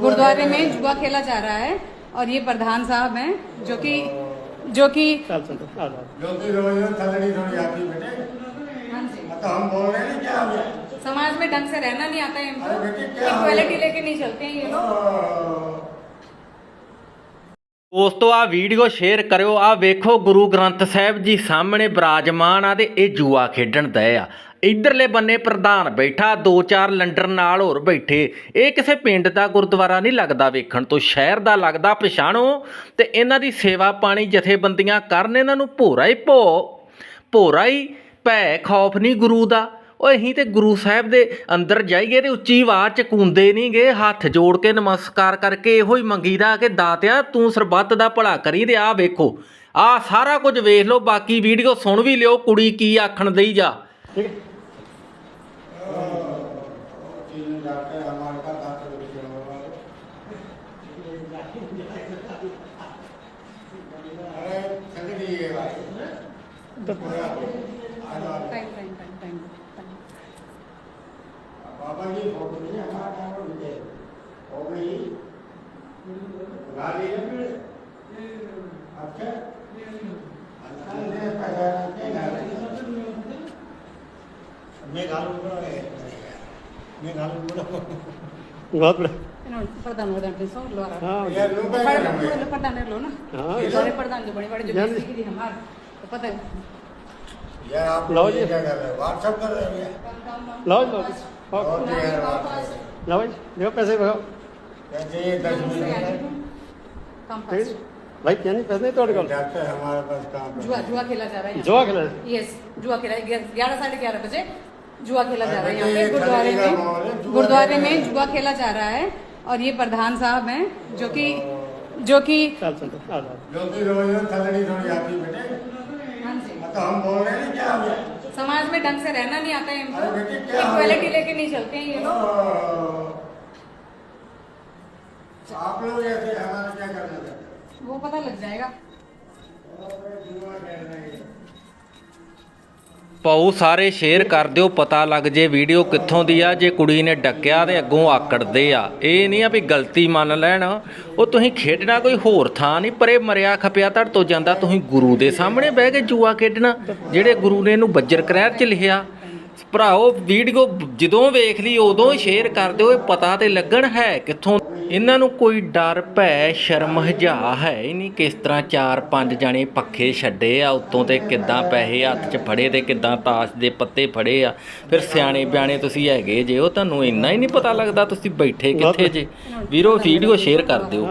गुरुद्वारे में जुआ खेला जा रहा है और ये प्रधान साहब हैं जो कि जो कि ਚੱਲ ਚੱਲ ਆ ਜਾ जो कि रोज थलड़ी थोड़ी आती बेटे हाँ जी, हाँ तो हम बोल रहे हैं क्या हो गया समाज में ढंग से रहना नहीं आता है इनको अरे बेटे, क्या हो इक्वालिटी गया? लेके नहीं चलते हैं ये लोग ਦੋਸਤੋ ਆ ਵੀਡੀਓ ਸ਼ੇਅਰ ਕਰਿਓ ਆ ਵੇਖੋ ਗੁਰੂ ਗ੍ਰੰਥ ਸਾਹਿਬ ਜੀ ਸਾਹਮਣੇ ਬਿਰਾਜਮਾਨ ਆ ਤੇ ਇਹ ਜੂਆ ਖੇਡਣ ਦਏ ਆ ਇਧਰਲੇ ਬੰਨੇ ਪ੍ਰਧਾਨ ਬੈਠਾ, ਦੋ ਚਾਰ ਲੰਡਰ ਨਾਲ ਹੋਰ ਬੈਠੇ। ਇਹ ਕਿਸੇ ਪਿੰਡ ਦਾ ਗੁਰਦੁਆਰਾ ਨਹੀਂ ਲੱਗਦਾ ਵੇਖਣ ਤੋਂ, ਸ਼ਹਿਰ ਦਾ ਲੱਗਦਾ ਪਛਾਣੋ। ਤੇ ਇਹਨਾਂ ਦੀ ਸੇਵਾ ਪਾਣੀ ਜਥੇਬੰਦੀਆਂ ਕਰਨ ਇਹਨਾਂ ਨੂੰ ਭੋਰਾ ਹੀ ਭੋ, ਭੋਰਾ ਹੀ ਭੈ ਖੌਫ ਨਹੀਂ ਗੁਰੂ ਦਾ। ਉਹ ਅਸੀਂ ਤੇ ਗੁਰੂ ਸਾਹਿਬ ਦੇ ਅੰਦਰ ਜਾਈਏ ਤੇ ਉੱਚੀ ਆਵਾਜ਼ ਚ ਕੂੰਦੇ ਨਹੀਂਗੇ ਹੱਥ ਜੋੜ ਕੇ ਨਮਸਕਾਰ ਕਰਕੇ ਇਹੋ ਹੀ ਮੰਗੀਦਾ ਕਿ ਦਾਤਿਆ, ਤੂੰ ਸਰਬੱਤ ਦਾ ਭਲਾ ਕਰੀ ਤੇ ਆਹ ਵੇਖੋ। ਆਹ ਸਾਰਾ ਕੁਝ ਵੇਖ ਲਓ, ਬਾਕੀ ਵੀਡੀਓ ਸੁਣ ਵੀ ਲਿਓ, ਕੁੜੀ ਕੀ ਆਖਣ ਦਈ ਜਾ। ਠੀਕ ਹੈ। बच्ची ने जाकर हमारे का दांत बैठ गया अरे चल रही है भाई बाबा जी फ़ोटो नहीं हमारा कैमरा मिले हो। गई। बुला लिए फिर। अच्छा।, अच्छा मैं गालू है। घालू ਬਹੁਤ ਬੜਾ इन्होंने प्रधान प्रधान ने सौ लो रहा ਹਾਂ यार लोग क्या कर रहे हैं प्रधान ने लो ना हाँ, ये सारे प्रधान जो बड़े बड़े जो जान- बेइज्जती की थी हमार तो पता है यार आप लो लोग जी। ये क्या कर रहे हैं व्हाट्सएप कर रहे हैं ਲਓ ਜੀ ਲਓ ਜੀ ਓਕੇ बहुत ही यार WhatsApp। ਲਓ ਜੀ ਦਿਓ ਪੈਸੇ ਭਗਾਓ कहते हैं दस मिनट काम ਠੀਕ पास ਹੈ ਭਾਈ ਕਿਆ ਨਹੀਂ ਪੈਸੇ ਨਹੀਂ ਤੁਹਾਡੇ ਕੋਲ डॉक्टर हमारे पास काम कर जुआ जुआ खेला जा रहा है यहाँ ਜੋਆ ਖਿਲਾ पे। यस जुआ खेला ग्यारह साढ़े ग्यारह बजे जुआ खेला जा रहा है यहाँ पे गुरुद्वारे में। गुरुद्वारे में जुआ खेला जा रहा है और ये प्रधान साहब हैं जो कि जो कि हाँ समाज में ढंग से रहना नहीं आता है इनको। इक्वालिटी लेके नहीं चलते हैं ये लोग। आप लोग ऐसे क्या करना चाहते वो पता लग जाएगा। ਪਾਉ ਸਾਰੇ ਸ਼ੇਅਰ ਕਰ ਦਿਓ, ਪਤਾ ਲੱਗ ਜੇ ਵੀਡੀਓ ਕਿੱਥੋਂ ਦੀ ਆ, ਜੇ ਕੁੜੀ ਨੇ ਡੱਕਿਆ ਤੇ ਅੱਗੋਂ ਆਕੜਦੇ ਆ। ਇਹ ਨਹੀਂ ਆ ਵੀ ਗਲਤੀ ਮੰਨ ਲੈਣ, ਉਹ ਤੁਸੀਂ ਖੇਡਣਾ ਕੋਈ ਹੋਰ ਥਾਂ ਨਹੀਂ, ਪਰੇ ਮਰਿਆ ਖਪਿਆ ਤੁਹਾਡੇ ਤੋਂ ਜਾਂਦਾ ਤੁਸੀਂ ਗੁਰੂ ਦੇ ਸਾਹਮਣੇ ਬਹਿ ਕੇ ਜੂਆ ਖੇਡਣਾ, ਜਿਹੜੇ ਗੁਰੂ ਨੇ ਇਹਨੂੰ ਬੱਜਰ ਕਰਾਰ ਚ ਲਿਖਿਆ। ਭਰਾਓ ਵੀਡੀਓ ਜਦੋਂ ਵੇਖ ਲਈ ਉਦੋਂ ਸ਼ੇਅਰ ਕਰ ਦਿਓ ਇਹ ਪਤਾ ਤੇ ਲੱਗਣ ਹੈ ਕਿੱਥੋਂ। ਇਹਨਾਂ ਨੂੰ ਕੋਈ ਡਰ ਭੈ ਸ਼ਰਮ ਹਜਾ ਹੈ ਹੀ ਨਹੀਂ ਕਿਸ ਤਰ੍ਹਾਂ ਚਾਰ ਪੰਜ ਜਣੇ ਪੱਖੇ ਛੱਡੇ ਆ ਉੱਤੋਂ ਤੇ ਕਿੱਦਾਂ ਪੈਸੇ ਹੱਥ 'ਚ ਫੜੇ ਤੇ ਕਿੱਦਾਂ ਤਾਸ਼ ਦੇ ਪੱਤੇ ਫੜੇ ਆ। ਫਿਰ ਸਿਆਣੇ ਬਿਆਣੇ ਤੁਸੀਂ ਹੈਗੇ ਜੇ ਉਹ ਤੁਹਾਨੂੰ ਇੰਨਾ ਹੀ ਨਹੀਂ ਪਤਾ ਲੱਗਦਾ ਤੁਸੀਂ ਬੈਠੇ ਕਿੱਥੇ ਜੇ। ਵੀਰੋ ਵੀਡੀਓ ਸ਼ੇਅਰ ਕਰ ਦਿਓ।